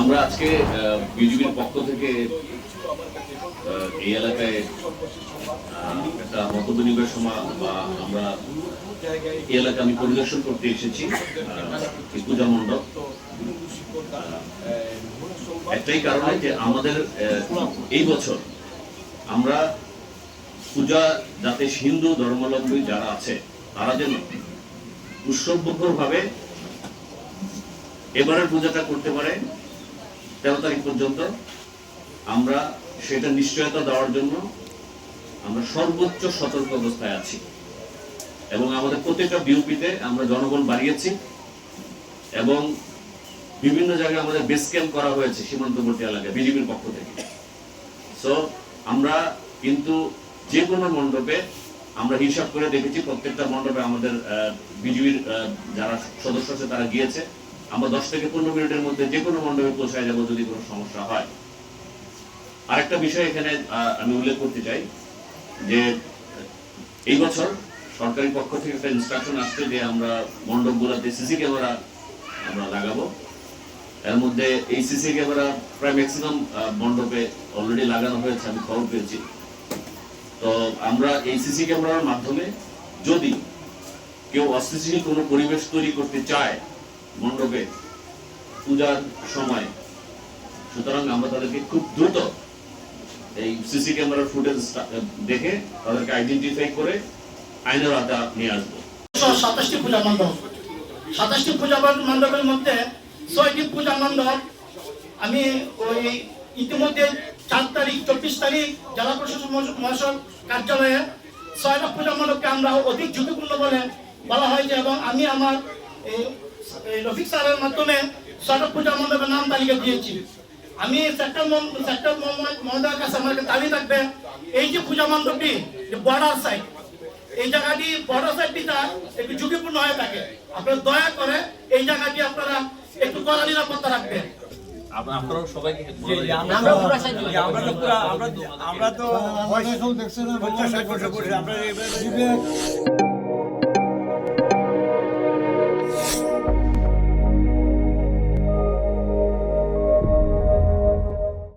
আমরা আজকে বিজেপির পক্ষ থেকে এই এলাকায় একটা মত বিনিময়ের সময়, বা আমরা এই এলাকা আমি পরিদর্শন করতে এসেছি পূজা মণ্ডপ। একটাই কারণে যে আমাদের এই বছর আমরা পূজা যাতে হিন্দু ধর্মাবলম্বী যারা আছে, তারা যেন উৎসবমুখর ভাবে এবারের পূজাটা করতে পারে। তেরো তারিখ পর্যন্ত আমরা সেটা নিশ্চয়তা দেওয়ার জন্য আমরা সর্বোচ্চ সতর্ক অবস্থায় আছি। এবং আমাদের প্রত্যেকটা বিউপিতে আমরা জনবল বাড়িয়েছি এবং বিভিন্ন জায়গায় আমাদের বেস ক্যাম্প করা হয়েছে সীমান্তবর্তী এলাকায়, বিজেপির পক্ষ থেকে। সো আমরা কিন্তু যে কোনো মণ্ডপে আমরা হিসাব করে দেখেছি প্রত্যেকটা মণ্ডপে আমাদের বিজেপির যারা সদস্য আছে তারা গিয়েছে। আমরা দশ থেকে পনেরো মিনিটের মধ্যে যে কোনো মণ্ডপে পৌঁছায় যাব যদি কোনো সমস্যা হয়। আরেকটা বিষয় এখানে আমি উল্লেখ করতে চাই যে এই বছর সরকারি পক্ষ থেকে একটা ইনস্ট্রাকশন আসছে যে আমরা মণ্ডপগুলোতে সিসি ক্যামেরা আমরা লাগাবো। এর মধ্যে এই সিসি ক্যামেরা প্রায় ম্যাক্সিমাম মণ্ডপে অলরেডি লাগানো হয়েছে, আমি খবর পেয়েছি। তো আমরা এই সিসি ক্যামেরার মাধ্যমে যদি কেউ অস্থিতিশীল কোনো পরিবেশ তৈরি করতে চায় মণ্ডপে পূজার সময়। সুতরাং আমরা তাদেরকে খুব দ্রুত এই সিসি ক্যামেরার ফুটেজ দেখে তাদেরকে আইডেন্টিফাই করে আইনের আওতা নিয়ে আসব। সাতাশটি পূজা মণ্ডপ। সাতাশটি পূজা মণ্ডপের মধ্যে ছয়টি পূজা মণ্ডপ। আমি ওই ইতিমধ্যে চার তারিখ, চব্বিশ তারিখ জেলা প্রশাসন মহাশয় কার্যালয়ে ছয়টা পূজা মণ্ডপকে আমরা অধিক ঝুঁকিপূর্ণ বলে বলা হয়েছে এবং আমি আমার রফিক স্যারের মাধ্যমে ছয়টা পূজা মণ্ডপের নাম তালিকা দিয়েছি। আমি সেক্টর সেক্টর মহোদয়ের কাছে আমার একটা দাবি থাকবে। এই যে পূজা মণ্ডপটি বর্ডার সাইড এই জায়গাটি বড় সাইডটিটা একটু ঝুঁকিপূর্ণ হয়ে থাকে। আপনারা দয়া করে এই জায়গাটি আপনারা একটু কড়া নিরাপত্তা রাখবেন। আপনারাও সবাইকে আমরা তো আমরা তো আমরা তো